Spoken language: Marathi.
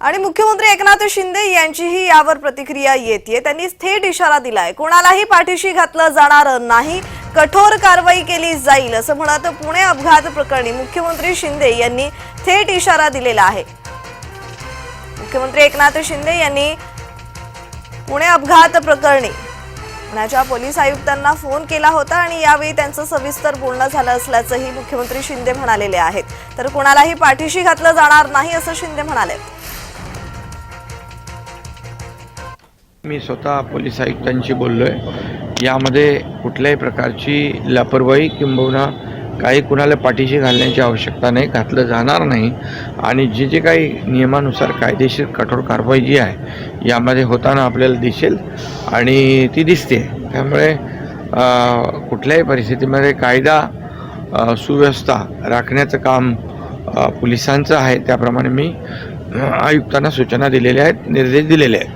आणि मुख्यमंत्री एकनाथ शिंदे यांचीही यावर प्रतिक्रिया येते त्यांनी थेट इशारा दिलाय. कोणालाही पाठीशी घातलं जाणार नाही. कठोर कारवाई केली जाईल असं म्हणत पुणे अपघात प्रकरणी मुख्यमंत्री शिंदे यांनी थेट इशारा दिलेला आहे. मुख्यमंत्री एकनाथ शिंदे यांनी पुणे अपघात प्रकरणी पुण्याच्या पोलीस आयुक्तांना फोन केला होता आणि यावेळी त्यांचं सविस्तर बोलणं झालं असल्याचंही मुख्यमंत्री शिंदे म्हणालेले आहेत. तर कोणालाही पाठीशी घातलं जाणार नाही असं शिंदे म्हणाले मी स्वतः पोलीस आयुक्तांशी बोललो आहे यामध्ये कुठल्याही प्रकारची लापरवाही किंबहुना काही कुणाला पाठीशी घालण्याची आवश्यकता नाही घातलं जाणार नाही. आणि जे जे काही नियमानुसार कायदेशीर कठोर कारवाई जी आहे यामध्ये होताना आपल्याला दिसेल आणि ती दिसते. त्यामुळे कुठल्याही परिस्थितीमध्ये कायदा सुव्यवस्था राखण्याचं काम पोलिसांचं आहे. त्याप्रमाणे मी आयुक्तांना सूचना दिलेल्या आहेत निर्देश दिलेले आहेत.